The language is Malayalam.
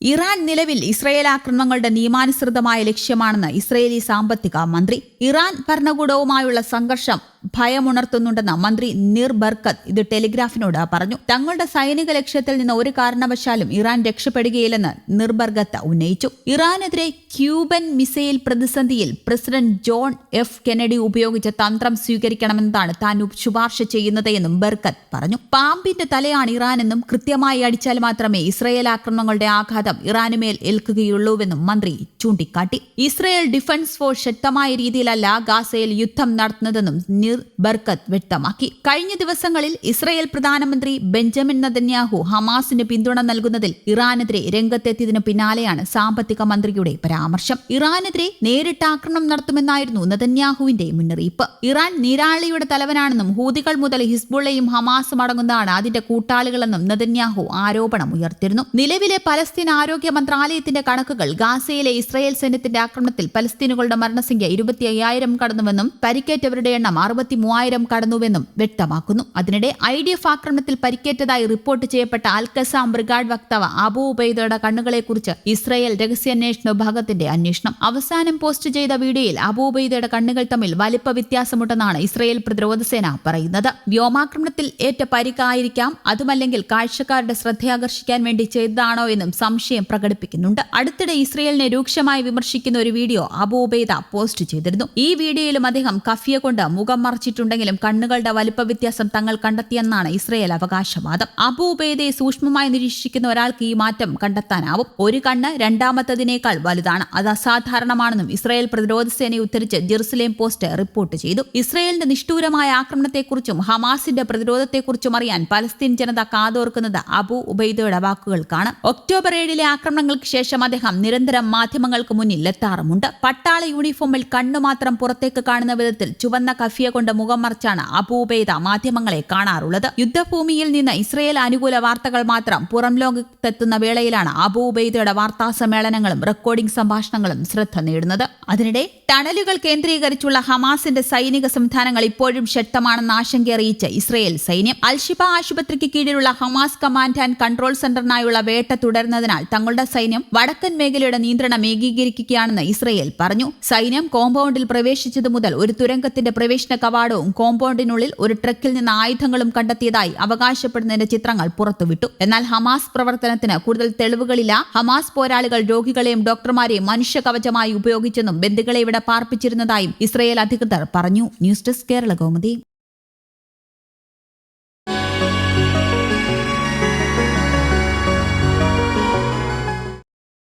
ഇറാൻ നിലവിൽ ഇസ്രയേൽ ആക്രമണങ്ങളുടെ നിയമാനുസൃതമായ ലക്ഷ്യമാണെന്ന് ഇസ്രയേലി സാമ്പത്തിക മന്ത്രി ഇറാൻ ഭരണകൂടവുമായുള്ള സംഘർഷം ഭയമുണർത്തുന്നുണ്ടെന്ന് മന്ത്രി നിർ ബർക്കത്ത് ഇത് ടെലിഗ്രാഫിനോട് പറഞ്ഞു. തങ്ങളുടെ സൈനിക ലക്ഷ്യത്തിൽ നിന്ന് ഒരു കാരണവശാലും ഇറാൻ രക്ഷപ്പെടുകയില്ലെന്ന് നിർബർഗത്ത് ഉന്നയിച്ചു. ഇറാനെതിരെ ക്യൂബൻ മിസൈൽ പ്രതിസന്ധിയിൽ പ്രസിഡന്റ് ജോൺ എഫ് കെനഡി ഉപയോഗിച്ച തന്ത്രം സ്വീകരിക്കണമെന്നതാണ് താൻ ശുപാർശ ചെയ്യുന്നത് എന്നും ബർക്കത്ത് പറഞ്ഞു. പാമ്പിന്റെ തലയാണ് ഇറാൻ എന്നും കൃത്യമായി അടിച്ചാൽ മാത്രമേ ഇസ്രയേൽ ആക്രമണങ്ങളുടെ ആഘാതം ഇറാനുമേൽ ഏൽക്കുകയുള്ളൂവെന്നും മന്ത്രി ചൂണ്ടിക്കാട്ടി. ഇസ്രയേൽ ഡിഫൻസ് ഫോഴ്സ് ശക്തമായ രീതിയിലല്ല ഗാസയിൽ യുദ്ധം നടത്തുന്നതെന്നും നിർ ബർക്കത്ത് വ്യക്തമാക്കി. കഴിഞ്ഞ ദിവസങ്ങളിൽ ഇസ്രയേൽ പ്രധാനമന്ത്രി ബെഞ്ചമിൻ നദന്യാഹു ഹമാസിന് പിന്തുണ നൽകുന്നതിൽ ഇറാനെതിരെ രംഗത്തെത്തിയതിനു പിന്നാലെയാണ് സാമ്പത്തിക മന്ത്രിയുടെ പരാമർശം. ഇറാനെതിരെ നേരിട്ട് ആക്രമണം നടത്തുമെന്നായിരുന്നു നദന്യാഹുവിന്റെ മുന്നറിയിപ്പ്. ഇറാൻ നീരാളിയുടെ തലവനാണെന്നും ഹൂതികൾ മുതൽ ഹിസ്ബുള്ളയും ഹമാസും അടങ്ങുന്നതാണ് അതിന്റെ കൂട്ടാളികളെന്നും നദന്യാഹു ആരോപണം ഉയർത്തിരുന്നു. നിലവിലെ പലസ്തീൻ ആരോഗ്യ മന്ത്രാലയത്തിന്റെ കണക്കുകൾ ഗാസയിലെ ഇസ്രയേൽ സൈന്യത്തിന്റെ ആക്രമണത്തിൽ പലസ്തീനുകളുടെ മരണസംഖ്യ ഇരുപത്തി അയ്യായിരം കടന്നുവെന്നും പരിക്കേറ്റവരുടെ എണ്ണം അറുപത്തി മൂവായിരം കടന്നുവെന്നും വ്യക്തമാക്കുന്നു. അതിനിടെ ഐ ഡി എഫ് ആക്രമണത്തിൽ പരിക്കേറ്റതായി റിപ്പോർട്ട് ചെയ്യപ്പെട്ട അൽക്കസാം ബ്രിഗാഡ് വക്താവ് അബു ഉബൈദയുടെ കണ്ണുകളെക്കുറിച്ച് ഇസ്രയേൽ രഹസ്യാന്വേഷണ വിഭാഗത്തിന്റെ അന്വേഷണം. അവസാനം പോസ്റ്റ് ചെയ്ത വീഡിയോയിൽ അബു ഉബൈദയുടെ കണ്ണുകൾ തമ്മിൽ വലിപ്പ വ്യത്യാസമുണ്ടെന്നാണ് ഇസ്രയേൽ പ്രതിരോധ സേന പറയുന്നത്. വ്യോമാക്രമണത്തിൽ ഏറ്റ പരിക്കായിരിക്കാം അതുമല്ലെങ്കിൽ കാഴ്ചക്കാരുടെ ശ്രദ്ധയാകർഷിക്കാൻ വേണ്ടി ചെയ്തതാണോ എന്നും സംശയം പ്രകടിപ്പിക്കുന്നുണ്ട്. അടുത്തിടെ ഇസ്രയേലിനെ രൂക്ഷമായി വിമർശിക്കുന്ന ഒരു വീഡിയോ അബു ഉബൈദ പോസ്റ്റ് ചെയ്തിരുന്നു. ഈ വീഡിയോയിലും അദ്ദേഹം കഫിയ കൊണ്ട് മുഖം മറച്ചിട്ടുണ്ടെങ്കിലും കണ്ണുകളുടെ വലിപ്പ വ്യത്യാസം തങ്ങൾ കണ്ടെത്തിയെന്നാണ് ഇസ്രയേൽ അവകാശവാദം. അബൂബേദയെ സൂക്ഷ്മമായി നിരീക്ഷിക്കുന്ന ഒരാൾക്ക് ഈ മാറ്റം കണ്ടെത്താനാവും. ഒരു കണ്ണ് രണ്ടാമത്തതിനേക്കാൾ വലുതാണ്. അത് അസാധാരണമാണെന്നും ഇസ്രയേൽ പ്രതിരോധ സേനയെ ഉദ്ധരിച്ച് ജെറുസലേം പോസ്റ്റ് റിപ്പോർട്ട് ചെയ്തു. ഇസ്രയേലിന്റെ നിഷ്ഠൂരമായ ആക്രമണത്തെക്കുറിച്ചും ഹമാസിന്റെ പ്രതിരോധത്തെക്കുറിച്ചും അറിയാൻ പലസ്തീൻ ജനത കാതോർക്കുന്നത് അബു ഉബൈദയുടെ വാക്കുകൾക്കാണ്. ഒക്ടോബർ ഏഴിലെ ആക്രമണങ്ങൾക്ക് ശേഷം അദ്ദേഹം നിരന്തരം മാധ്യമങ്ങൾക്ക് മുന്നിൽ എത്താറുമുണ്ട്. പട്ടാള യൂണിഫോമിൽ കണ്ണുമാത്രം പുറത്തേക്ക് കാണുന്ന വിധത്തിൽ ചുവന്ന കഫിയ കൊണ്ട് മുഖം മറിച്ചാണ് അപൂപേത മാധ്യമങ്ങളെ കാണാറുള്ളത്. യുദ്ധഭൂമിയിൽ നിന്ന് ഇസ്രയേൽ അനുകൂല വാർത്തകൾ മാത്രം പുറം ലോകത്തെത്തുന്ന വേളയിലാണ് അബൂബൈദയുടെ വാർത്താ സമ്മേളനങ്ങളും റെക്കോർഡിംഗ് സംഭാഷണങ്ങളും ശ്രദ്ധ നേടുന്നത്. അതിനിടെ ടണലുകൾ കേന്ദ്രീകരിച്ചുള്ള ഹമാസിന്റെ സൈനിക സംവിധാനങ്ങൾ ഇപ്പോഴും ശക്തമാണെന്ന് ആശങ്കയറിയിച്ച് ഇസ്രയേൽ സൈന്യം അൽഷിബ ആശുപത്രിക്ക് കീഴിലുള്ള ഹമാസ് കമാൻഡ് ആൻഡ് കൺട്രോൾ സെന്ററിനായുള്ള വേട്ട തുടരുന്നതിനാൽ തങ്ങളുടെ സൈന്യം വടക്കൻ മേഖലയുടെ നിയന്ത്രണം ഏകീകരിക്കുകയാണെന്ന് ഇസ്രയേൽ പറഞ്ഞു. സൈന്യം കോമ്പൗണ്ടിൽ പ്രവേശിച്ചതു മുതൽ ഒരു തുരങ്കത്തിന്റെ പ്രവേശന കവാടവും കോമ്പൗണ്ടിനുള്ളിൽ ഒരു ട്രക്കിൽ നിന്ന് ആയുധങ്ങളും കണ്ടെത്തിയതായി അവകാശപ്പെടുന്നതിന്റെ ചിത്രങ്ങൾ പുറത്തുവിട്ടു. എന്നാൽ ഹമാസ് പ്രവർത്തനത്തിന് കൂടുതൽ തെളിവുകളില്ല. ഹമാസ് പോരാളികൾ രോഗികളെയും ഡോക്ടർമാരെയും മനുഷ്യകവചമായി ഉപയോഗിച്ചെന്നും ബന്ധുക്കളെ ഇവിടെ പാർപ്പിച്ചിരുന്നതായും ഇസ്രയേൽ അധികൃതർ പറഞ്ഞു. News desk Kerala Kaumudi.